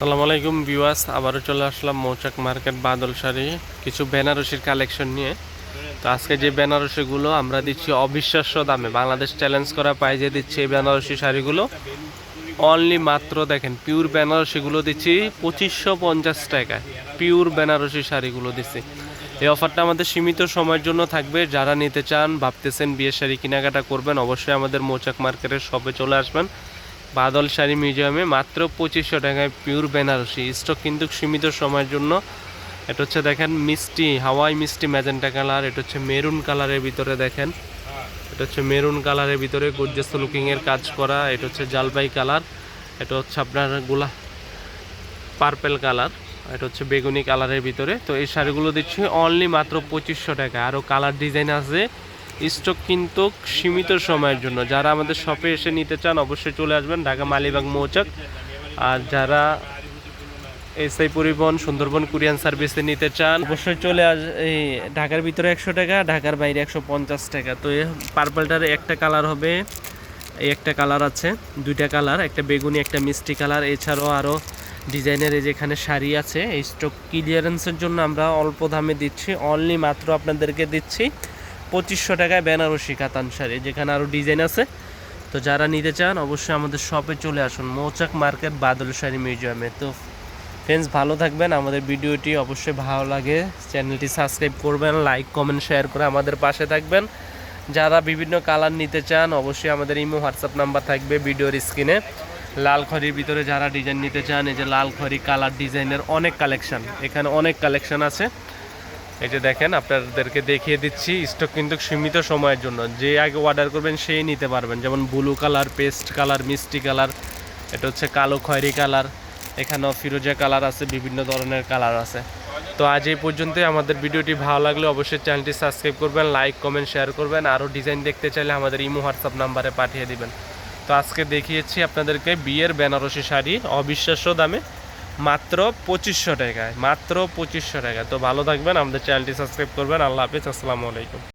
আসসালামু আলাইকুম বিওয়াস আবারও চলে আসলাম মৌচাক মার্কেট বাদল শাড়ি কিছু বেনারসির কালেকশন নিয়ে। তো আজকে যে বেনারসিগুলো আমরা দিচ্ছি অবিশ্বাস্য দামে, বাংলাদেশ চ্যালেঞ্জ করা প্রাইজে দিচ্ছি এই বেনারসি শাড়িগুলো। অনলি মাত্র দেখেন পিওর বেনারসিগুলো দিচ্ছি পঁচিশশো পঞ্চাশ টাকায় পিওর বেনারসি শাড়িগুলো দিচ্ছি। এই অফারটা আমাদের সীমিত সময়ের জন্য থাকবে, যারা নিতে চান, ভাবতেছেন বিয়ের শাড়ি কেনাকাটা করবেন, অবশ্যই আমাদের মৌচাক মার্কেটের শপে চলে আসবেন। বাদল শাড়ি মিউজিয়ামে মাত্র পঁচিশশো টাকায় পিওর বেনারসি। স্টক কিন্তু সীমিত সময়ের জন্য। এটা হচ্ছে দেখেন মিষ্টি, হাওয়াই মিষ্টি ম্যাজেন্টা কালার, এটা হচ্ছে মেরুন কালারের ভিতরে দেখেন। এটা হচ্ছে মেরুন কালারের ভিতরে গোর্জাস লুকিংয়ের কাজ করা। এটা হচ্ছে জালবাই কালার, এটা হচ্ছে আপনার গোলা পার্পেল কালার, এটা হচ্ছে বেগুনি কালারের ভিতরে। তো এই শাড়িগুলো দিচ্ছি অনলি মাত্র পঁচিশশো টাকা আরও কালার ডিজাইন আছে। স্টক কিন্তু সীমিত সময়ের জন্য। যারা আমাদের শপে এসে নিতে চান, অবশ্যই চলে আসবেন ঢাকা মালিবাগ মৌচাক। আর যারা এসআই পরিবহন, সুন্দরবন কুরিয়ান সার্ভিসে নিতে চান, অবশ্যই চলে আস এই ঢাকার ভিতরে একশো টাকা, ঢাকার বাইরে একশো পঞ্চাশ টাকা। তো পার্পলটার একটা কালার হবে, এই একটা কালার আছে, দুইটা কালার একটা বেগুনি, একটা মিষ্টি কালার এছাড়াও আরও ডিজাইনের এই যেখানে শাড়ি আছে, এই স্টক ক্লিয়ারেন্সের জন্য আমরা অল্প দামে দিচ্ছি। অনলি মাত্র আপনাদেরকে দিচ্ছি। পঁচিশশো টাকায় বেনারসি কাতান শাড়ি, যেখানে আরও ডিজাইন আছে। তো যারা নিতে চান, অবশ্যই আমাদের শপে চলে আসুন। মৌচাক মার্কেট, বাদল শাড়ি মিউজিয়ামে। তো ফ্রেন্ডস ভালো থাকবেন। আমাদের ভিডিওটি অবশ্যই ভালো লাগে। চ্যানেলটি সাবস্ক্রাইব করবেন লাইক কমেন্ট শেয়ার করে আমাদের পাশে থাকবেন। যারা বিভিন্ন কালার নিতে চান, অবশ্যই আমাদের ইমো হোয়াটসঅ্যাপ নাম্বার থাকবে ভিডিওর স্ক্রিনে লাল খড়ির ভিতরে যারা ডিজাইন নিতে চান, এই যে লাল খড়ি কালার ডিজাইনের অনেক কালেকশান এখানে অনেক কালেকশান আছে। এই যে দেখেন, আপনাদেরকে দেখিয়ে দিচ্ছি স্টক কিন্তু সীমিত সময়ের জন্য। যে আগে অর্ডার করবেন, সেই নিতে পারবেন। যেমন ব্লু কালার পেস্ট কালার মিষ্টি কালার এটা হচ্ছে কালো খয়েরি কালার এখানেও ফিরোজা কালার আছে, বিভিন্ন ধরনের কালার আছে। তো আজ এই পর্যন্তই। আমাদের ভিডিওটি ভালো লাগলে অবশ্যই চ্যানেলটি সাবস্ক্রাইব করবেন লাইক কমেন্ট শেয়ার করবেন, আরও ডিজাইন দেখতে চাইলে আমাদের ইমো হোয়াটসঅ্যাপ নাম্বারে পাঠিয়ে দিবেন। তো আজকে দেখিয়েছি আপনাদেরকে বিয়ের বেনারসি শাড়ি অবিশ্বাস্য দামে মাত্র পঁচিশশো টাকায়, মাত্র পঁচিশশো টাকায়। তো ভালো থাকবেন, আমাদের চ্যানেলটি সাবস্ক্রাইব করবেন। আল্লাহ হাফিজ, আসসালামু আলাইকুম।